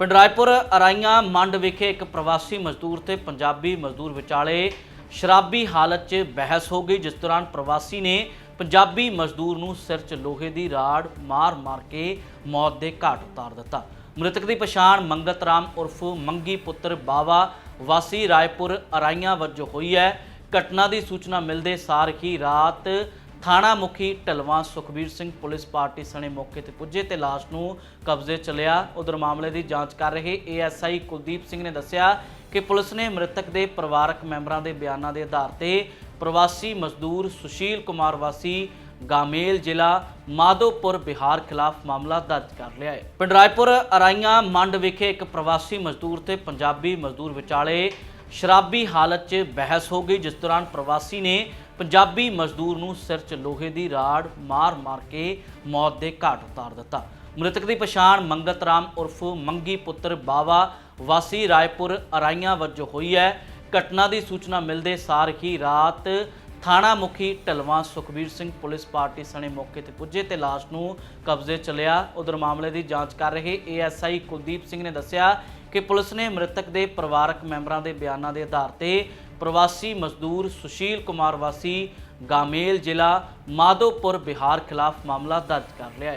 ਪਿੰਡ ਰਾਏਪੁਰ ਅਰਾਈਆਂ ਮੰਡ ਵਿਖੇ ਇੱਕ ਪ੍ਰਵਾਸੀ ਮਜ਼ਦੂਰ ਤੇ ਪੰਜਾਬੀ ਮਜ਼ਦੂਰ ਵਿਚਾਲੇ ਸ਼ਰਾਬੀ ਹਾਲਤ 'ਚ ਬਹਿਸ ਹੋ ਗਈ, ਜਿਸ ਦੌਰਾਨ ਪ੍ਰਵਾਸੀ ਨੇ ਪੰਜਾਬੀ ਮਜ਼ਦੂਰ ਨੂੰ ਸਿਰ 'ਚ ਲੋਹੇ ਦੀ ਰਾੜ ਮਾਰ-ਮਾਰ ਕੇ ਮੌਤ ਦੇ ਘਾਟ ਉਤਾਰ ਦਿੱਤਾ। ਮ੍ਰਿਤਕ ਦੀ ਪਛਾਣ ਮੰਗਤ ਰਾਮ ਉਰਫ ਮੰਗੀ ਪੁੱਤਰ ਬਾਵਾ ਵਾਸੀ ਰਾਏਪੁਰ ਅਰਾਈਆਂ ਵਜੋਂ ਹੋਈ ਹੈ। ਘਟਨਾ ਦੀ ਸੂਚਨਾ ਮਿਲਦੇ ਸਾਰ ਹੀ ਰਾਤ ਥਾਣਾ ਮੁਖੀ ਢਲਵਾਂ ਸੁਖਬੀਰ ਸਿੰਘ ਪੁਲਿਸ ਪਾਰਟੀ ਸਣੇ ਮੌਕੇ ਤੇ ਪੁੱਜੇ ਤੇ ਲਾਸ਼ ਨੂੰ ਕਬਜ਼ੇ ਚ ਲਿਆ। ਉਧਰ ਮਾਮਲੇ ਦੀ ਜਾਂਚ ਕਰ ਰਹੇ ਏਐਸਆਈ ਕੁਲਦੀਪ ਸਿੰਘ ਨੇ ਦੱਸਿਆ ਕਿ ਪੁਲਿਸ ਨੇ ਮ੍ਰਿਤਕ ਦੇ ਪਰਿਵਾਰਕ ਮੈਂਬਰਾਂ ਦੇ ਬਿਆਨਾਂ ਦੇ ਆਧਾਰ ਤੇ ਪ੍ਰਵਾਸੀ ਮਜ਼ਦੂਰ ਸੁਸ਼ੀਲ ਕੁਮਾਰ ਵਾਸੀ, ਗਾਮੇਲ ਜ਼ਿਲ੍ਹਾ, ਮਾਧੋਪੁਰ, ਬਿਹਾਰ ਖਿਲਾਫ ਮਾਮਲਾ ਦਰਜ ਕਰ ਲਿਆ ਹੈ। ਪਿੰਡ ਰਾਏਪੁਰ ਅਰਾਈਆਂ ਮੰਡ ਵਿਖੇ ਇੱਕ ਪ੍ਰਵਾਸੀ ਮਜ਼ਦੂਰ ਤੇ ਪੰਜਾਬੀ ਮਜ਼ਦੂਰ ਵਿਚਾਲੇ ਸ਼ਰਾਬੀ ਹਾਲਤ 'ਚ ਬਹਿਸ ਹੋ ਗਈ, ਜਿਸ ਦੌਰਾਨ ਪ੍ਰਵਾਸੀ ਨੇ ਪੰਜਾਬੀ ਮਜ਼ਦੂਰ ਨੂੰ ਸਿਰ 'ਚ ਲੋਹੇ ਦੀ ਰਾੜ ਮਾਰ-ਮਾਰ ਕੇ ਮੌਤ ਦੇ ਘਾਟ ਉਤਾਰ ਦਿੱਤਾ। ਮ੍ਰਿਤਕ ਦੀ ਪਛਾਣ ਮੰਗਤ ਰਾਮ ਉਰਫ ਮੰਗੀ ਪੁੱਤਰ ਬਾਵਾ ਵਾਸੀ ਰਾਏਪੁਰ ਅਰਾਈਆਂ ਵਜੋਂ ਹੋਈ ਹੈ। ਘਟਨਾ ਦੀ ਸੂਚਨਾ ਮਿਲਦੇ ਸਾਰ ਹੀ ਰਾਤ ਥਾਣਾ ਮੁਖੀ ਢਲਵਾਂ ਸੁਖਬੀਰ ਸਿੰਘ ਪੁਲਿਸ ਪਾਰਟੀ ਸਣੇ ਮੌਕੇ ਤੇ ਪੁੱਜੇ ਤੇ ਲਾਸ਼ ਨੂੰ ਕਬਜ਼ੇ ਚ ਲਿਆ। ਉਧਰ ਮਾਮਲੇ ਦੀ ਜਾਂਚ ਕਰ ਰਹੇ ਏਐਸਆਈ ਕੁਲਦੀਪ ਸਿੰਘ ਨੇ ਦੱਸਿਆ ਕਿ ਪੁਲਿਸ ਨੇ ਮ੍ਰਿਤਕ ਦੇ ਪਰਿਵਾਰਕ ਮੈਂਬਰਾਂ ਦੇ ਬਿਆਨਾਂ ਦੇ ਆਧਾਰ ਤੇ ਪ੍ਰਵਾਸੀ ਮਜ਼ਦੂਰ ਸੁਸ਼ੀਲ ਕੁਮਾਰ ਵਾਸੀ, ਗਾਮੇਲ ਜ਼ਿਲ੍ਹਾ, ਮਾਧੋਪੁਰ ਬਿਹਾਰ ਖਿਲਾਫ ਮਾਮਲਾ ਦਰਜ ਕਰ ਲਿਆ ਹੈ।